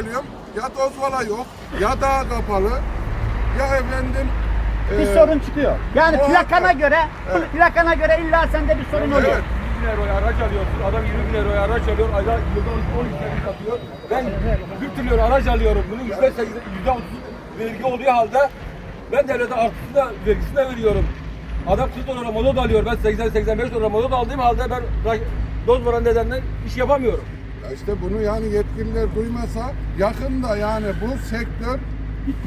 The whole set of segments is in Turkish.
geliyorum. Ya Dozvala yok, ya dağ kapalı, ya efendim... Bir e, sorun çıkıyor. Yani plakana göre, Evet. plakana göre illa sende bir sorun oluyor. Evet. 100 bin euroya araç alıyorsun. Adam 20 bin euroya araç alıyor. Ayda yılda 12 bin satıyor. Ben 40 trilyon araç alıyorum. Bunun yüzde yüzde otuz vergi olduğu halde ben devlete vergisini de veriyorum. Adam 40 dolara mazot alıyor. Ben 80-85 dolara mazot aldığım halde ben doz varan nedeniyle iş yapamıyorum. İşte bunu yani yetkililer duymasa yakında yani bu sektör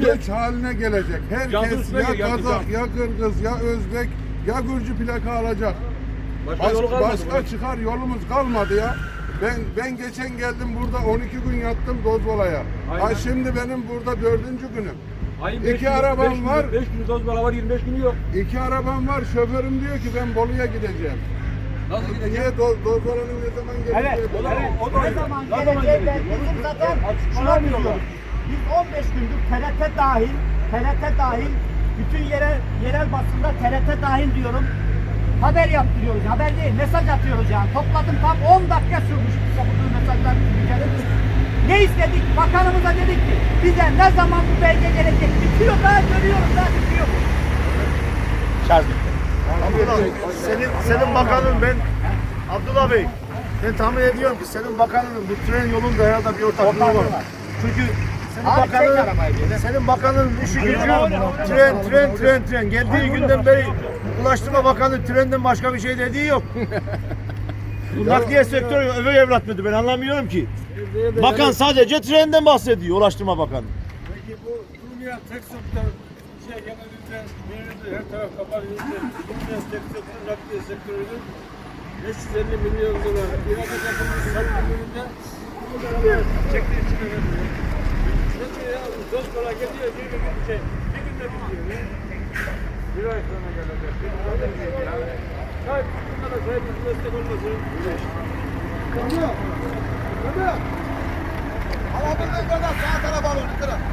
göç haline gelecek. Herkes ya Kazak, ya Kırgız, ya Özbek, ya Gürcü plaka alacak. Başka Baş- kalmadı. başka çıkar yolumuz kalmadı ya. Ben ben geçen geldim burada 12 gün yattım Dozbala'ya. Ha şimdi benim burada dördüncü günüm. Ayın İki arabam beş günü- var. beş günü doz bala var 25 günü yok. İki arabam var. Şoförüm diyor ki ben Bolu'ya gideceğim. Nasıl gidecek? Niye Do Dozbala'nın ne zaman geleceği Evet. O evet. o da ne zaman Ne zaman geleceği gelecek? belli. Bizim zaten şuna diyoruz. Biz 15 gündür TRT dahil, TRT dahil, bütün yerel, yerel basında TRT dahil diyorum. Haber yaptırıyoruz. Haber değil, mesaj atıyoruz yani. Topladım tam 10 dakika sürmüş bize bu mesajlar. Ne istedik? Bakanımıza dedik ki bize ne zaman bu belge gelecek? Bitiyor daha görüyoruz daha bitiyor. Şarj bitti. Abdullah, senin, senin bakanın ben Abdullah Bey ben tahmin ediyorum ki senin bakanının bu tren yolunda herhalde bir ortaklığı var. Çünkü senin Abi bakanın, senin bakanın işi gücü tren, tren, tren, tren. Geldiği günden beri Ulaştırma Bakanı trenden başka bir şey dediği yok. Bu nakliye sektörü öve evlat mıydı ben anlamıyorum ki. Bakan sadece trenden bahsediyor Ulaştırma Bakanı. Peki bu Urmiye tek sektör şey genellikle verildi, her taraf kapatıldı. Urmiye tek sektör nakliye sektörüdür. 550 milyon dolar ihracat yapılmış satılımında çektiği için önemli. Peki ya doz para geliyor, bir gün şey, bir günde bitiyor. Bir ay sonra gelecek. Bir ay sonra gelecek. Sahip bunlara sahip bir destek olmasın. Ama bir de sağ tarafa alın.